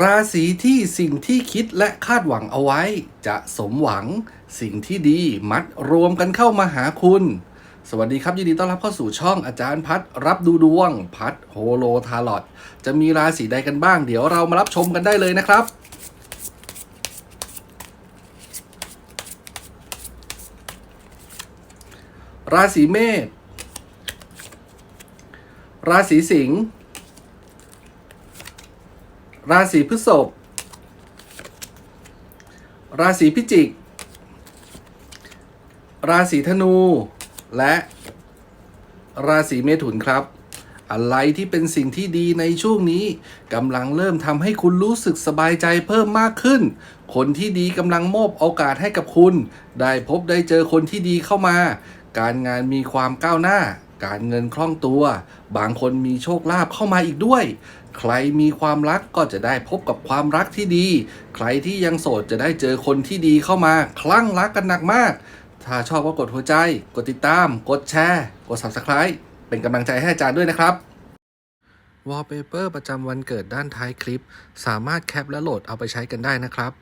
ราศีที่สิ่งที่คิดและคาดหวังเอาไว้ จะสมหวัง สิ่งที่ดีมัดรวมกันเข้ามาหาคุณ สวัสดีครับยินดีต้อนรับเข้าสู่ช่องอาจารย์พัดรับดูดวง พัดโฮโลทาลอตจะมีราศีใดกันบ้าง เดี๋ยวเรามารับชมกันได้เลยนะครับราศีเมษ ราศีสิงห์ ราศีพฤษภ ราศีพิจิก ราศีธนู และราศีเมถุนครับ อะไรที่เป็นสิ่งที่ดีในช่วงนี้กำลังเริ่มทำให้คุณรู้สึกสบายใจเพิ่มมากขึ้น คนที่ดีกำลังมอบโอกาสให้กับคุณ ได้พบได้เจอคนที่ดีเข้ามา การงานมีความก้าวหน้า การเงินคล่องตัว บางคนมีโชคลาภเข้ามาอีกด้วย ใครมีความรักก็จะได้พบกับความรักที่ดี ใครที่ยังโสดจะได้เจอคนที่ดีเข้ามา คลั่งรักกันหนักมาก ถ้าชอบก็กดหัวใจ กดติดตาม กดแชร์ กด Subscribe เป็นกำลังใจให้อาจารย์ด้วยนะครับวอลเปเปอร์ประจำวันเกิดด้านท้ายคลิป สามารถแคปและโหลดเอาไปใช้กันได้นะครับ